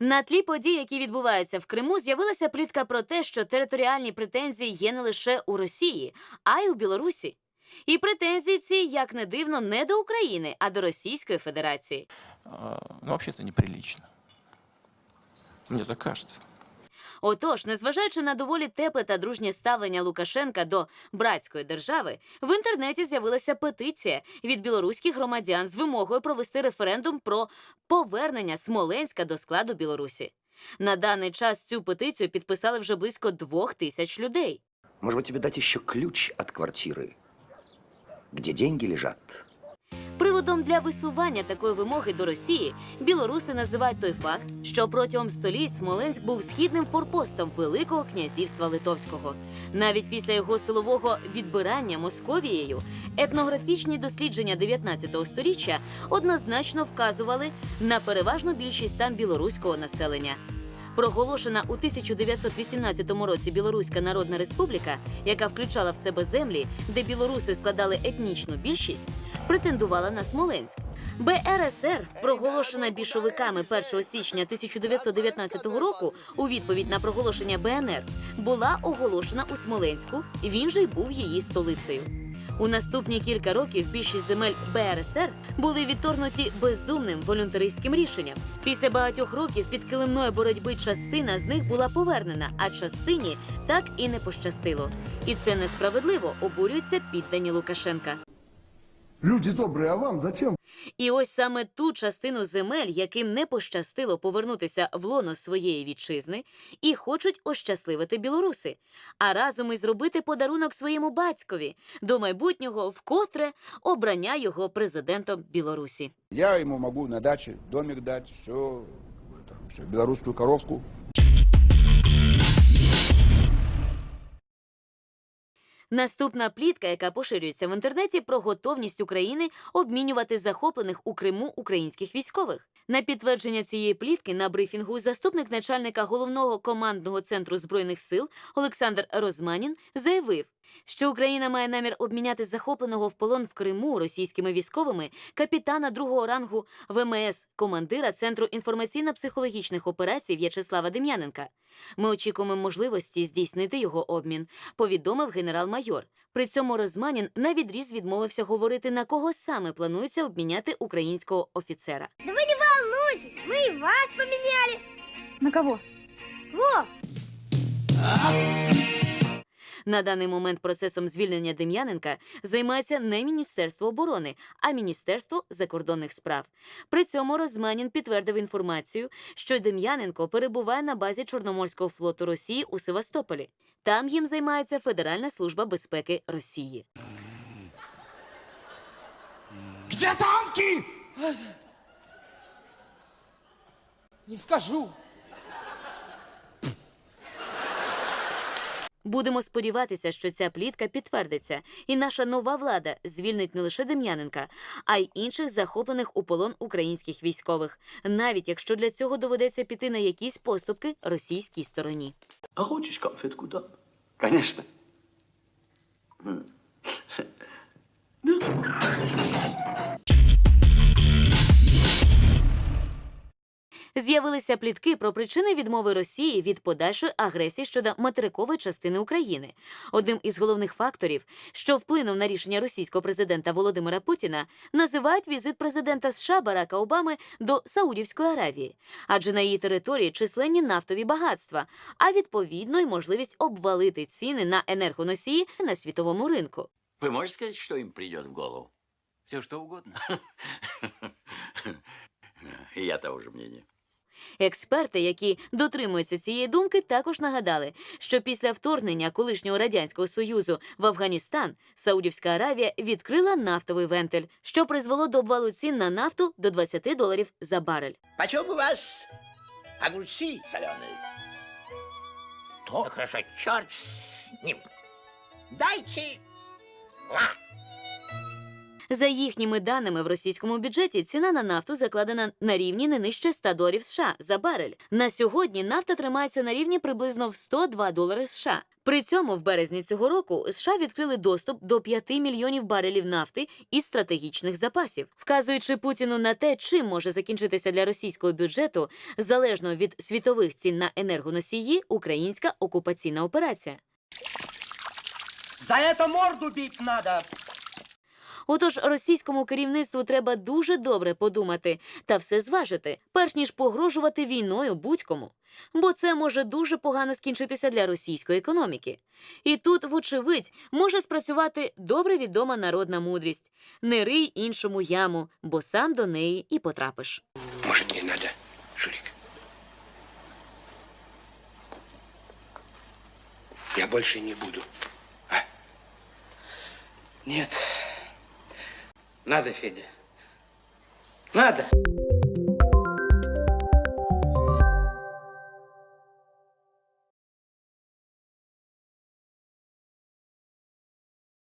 На тлі подій, які відбуваються в Криму, з'явилася плітка про те, що територіальні претензії є не лише у Росії, а й у Білорусі. І претензії ці, як не дивно, не до України, а до Російської Федерації. Ну, взагалі це неприлично. Мені так кажется. Отож, незважаючи на доволі тепле та дружнє ставлення Лукашенка до братської держави, в інтернеті з'явилася петиція від білоруських громадян з вимогою провести референдум про повернення Смоленська до складу Білорусі. На даний час цю петицію підписали вже близько двох тисяч людей. Может быть, тебе дать еще ключ от квартиры, где деньги лежат? Приводом для висування такої вимоги до Росії білоруси називають той факт, що протягом століть Смоленськ був східним форпостом Великого князівства Литовського. Навіть після його силового відбирання Московією етнографічні дослідження 19 століття однозначно вказували на переважну більшість там білоруського населення. Проголошена у 1918 році Білоруська Народна Республіка, яка включала в себе землі, де білоруси складали етнічну більшість, претендувала на Смоленськ. БРСР, проголошена більшовиками 1 січня 1919 року, у відповідь на проголошення БНР, була оголошена у Смоленську. Він же й був її столицею. У наступні кілька років більшість земель БРСР були відторгнуті бездумним волюнтаристським рішенням. Після багатьох років підкилимної боротьби частина з них була повернена, а частині так і не пощастило. І це несправедливо обурюються піддані Лукашенка. Люди добрые, а вам зачем? І ось саме ту частину земель, яким не пощастило повернутися в лоно своєї вітчизни, і хочуть ощасливити білоруси, а разом і зробити подарунок своєму батькові до майбутнього вкотре обрання його президентом Білорусі. Я ему могу на даче домик дать, все, все белорусскую коровку. Наступна плітка, яка поширюється в інтернеті, про готовність України обмінювати захоплених у Криму українських військових. На підтвердження цієї плітки на брифінгу заступник начальника головного командного центру збройних сил Олександр Розманін заявив, що Україна має намір обміняти захопленого в полон в Криму російськими військовими капітана другого рангу ВМС, командира центру інформаційно-психологічних операцій В'ячеслава Дем'яненка. Ми очікуємо можливості здійснити його обмін, повідомив генерал-майор. При цьому Розманін на відріз відмовився говорити, на кого саме планується обміняти українського офіцера. Да вы не волнуйтесь, мы и вас поменяли. На кого? Во, На даний момент процесом звільнення Дем'яненка займається не Міністерство оборони, а Міністерство закордонних справ. При цьому Розманін підтвердив інформацію, що Дем'яненко перебуває на базі Чорноморського флоту Росії у Севастополі. Там їм займається Федеральна служба безпеки Росії. Где танки? Не скажу. Будемо сподіватися, що ця плітка підтвердиться, і наша нова влада звільнить не лише Дем'яненка, а й інших захоплених у полон українських військових, навіть якщо для цього доведеться піти на якісь поступки російській стороні. А хочешь конфетку, да? Конечно. З'явилися плітки про причини відмови Росії від подальшої агресії щодо материкової частини України. Одним із головних факторів, що вплинув на рішення російського президента Володимира Путіна, називають візит президента США Барака Обами до Саудівської Аравії, адже на її території численні нафтові багатства, а відповідно й можливість обвалити ціни на енергоносії на світовому ринку. Вы можете сказать, что им придет в голову? Все что угодно. И я того же мнения. Експерти, які дотримуються цієї думки, також нагадали, що після вторгнення колишнього радянського союзу в Афганістан Саудівська Аравія відкрила нафтовий вентиль, що призвело до обвалу цін на нафту до 20 доларів за барель. Почем у вас огурцы соленые? То хорошо, черт с ним. Дайте. Ла. За їхніми даними, в російському бюджеті ціна на нафту закладена на рівні не нижче 100 доларів США за барель. На сьогодні нафта тримається на рівні приблизно в 102 долари США. При цьому в березні цього року США відкрили доступ до 5 мільйонів барелів нафти із стратегічних запасів, вказуючи Путіну на те, чим може закінчитися для російського бюджету залежно від світових цін на енергоносії українська окупаційна операція. За это морду бить надо! Отож, російському керівництву треба дуже добре подумати та все зважити, перш ніж погрожувати війною будь-кому. Бо це може дуже погано скінчитися для російської економіки. І тут, вочевидь, може спрацювати добре відома народна мудрість: не рий іншому яму, бо сам до неї і потрапиш. Может, не надо, Шурик? Я больше не буду. А? Нет. Надо, Федя. Надо.